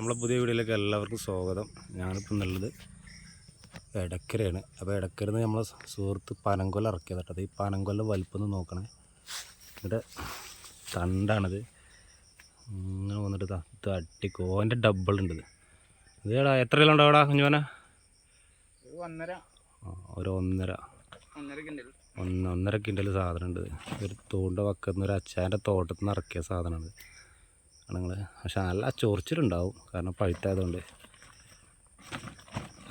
നമ്മളെ പുതിയ വീഡിയോയിലേക്ക് എല്ലാവർക്കും സ്വാഗതം. ഞാനിപ്പോൾ എന്നുള്ളത് ഇടക്കരയാണ് അപ്പോൾ എടക്കരന്ന് നമ്മളെ സുഹൃത്ത് പനങ്കൊല്ല ഇറക്കിയത് കേട്ടോ. അത് ഈ പനങ്കൊല്ല വലിപ്പം ഒന്ന് നോക്കണേ. ഇവിടെ തണ്ടാണിത്. ഇങ്ങനെ വന്നിട്ട് തട്ടിക്കോ അതിന്റെ ഡബിൾ ഉണ്ട് ഇത്. ഇതേടാ എത്ര കിലോ ഉണ്ടോ എടാ കുഞ്ഞു ഒന്നര. ഒരു ഒന്നര. ഒന്ന് ഒന്നര കിൻഡൽ സാധനം ഉണ്ട് ഒരു തൂണ്ട വക്കുന്ന ഒരു അച്ചാന്റെ തോട്ടത്തിൽ നിന്ന് ഇറക്കിയ സാധനമാണ് നിങ്ങൾ പക്ഷെ നല്ല ചൊറിച്ചിലുണ്ടാവും. കാരണം പഴുത്തായതുകൊണ്ട്.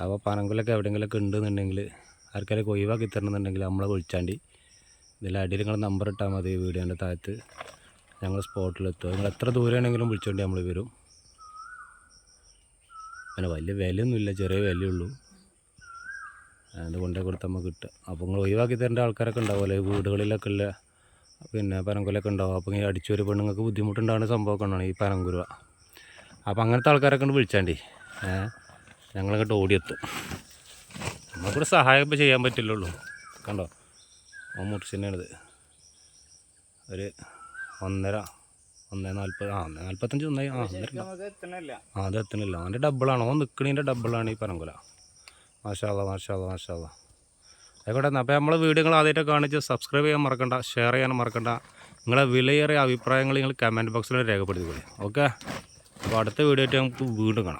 അപ്പോൾ പനങ്കുലൊക്കെ എവിടെയെങ്കിലുമൊക്കെ ഉണ്ടെന്നുണ്ടെങ്കിൽ ആർക്കെങ്കിലും ഒഴിവാക്കി തരണമെന്നുണ്ടെങ്കിൽ നമ്മളെ വിളിച്ചാണ്ടി. ഇതിൽ അടിയിൽ നിങ്ങൾ നമ്പർ ഇട്ടാൽ മതി വീഡിയോന്റെ താഴത്ത്. ഞങ്ങൾ സ്പോട്ടിലെത്തും. നിങ്ങൾ എത്ര ദൂരമാണെങ്കിലും വിളിച്ചോണ്ടി നമ്മൾ വരും. പിന്നെ വലിയ വിലയൊന്നുമില്ല. ചെറിയ വിലയുള്ളൂ. അത് കൊണ്ടേ കൊടുത്ത് നമുക്ക് കിട്ടുക. അപ്പോൾ നിങ്ങൾ ഒഴിവാക്കി തരേണ്ട ആൾക്കാരൊക്കെ ഉണ്ടാവുമല്ലോ. വീടുകളിലൊക്കെ ഉള്ള പിന്നെ പനങ്കുലൊക്കെ ഉണ്ടാവും. അപ്പോൾ അടിച്ചു ഒരു പെണ്ണുങ്ങൾക്ക് ബുദ്ധിമുട്ടുണ്ടാകുന്ന സംഭവമൊക്കെ ഉണ്ടാണ് ഈ പനങ്കുരുവ. അപ്പോൾ അങ്ങനത്തെ ആൾക്കാരൊക്കെ ഉണ്ട് വിളിച്ചാണ്ടി. ഏഹ് ഞങ്ങളിങ്ങോട്ട് ഓടിയെത്തും. നമുക്കൊരു സഹായം ഇപ്പോൾ ചെയ്യാൻ പറ്റില്ലുള്ളൂ കണ്ടോ? ആ മുറിച്ചിനാണിത് ഒരു ഒന്നര ഒന്നേ നാൽപ്പത് ആ ഒന്നേ നാൽപ്പത്തഞ്ച് ഒന്നേ ആ ഒന്നര ആ അത് എത്തണില്ല. അവന്റെ ഡബിളാണ് ഓ നിൽക്കണീന്റെ ഡബിളാണ് ഈ പനങ്കുല. മാഷാ മാഷാല്ല മാഷാല്ല ആയിക്കോട്ടെ അപ്പോൾ നമ്മൾ വീഡിയോകൾ ആദ്യമായിട്ട് കാണിച്ച് സബ്സ്ക്രൈബ് ചെയ്യാൻ മറക്കണ്ട ഷെയർ ചെയ്യാൻ മറക്കണ്ട. നിങ്ങളെ വിലയേറിയ അഭിപ്രായങ്ങൾ നിങ്ങൾ കമന്റ് ബോക്സിൽ രേഖപ്പെടുത്തിക്കോളി. ഓക്കെ അപ്പോൾ അടുത്ത വീഡിയോ ആയിട്ട് നമുക്ക് വീണ്ടും കാണാം.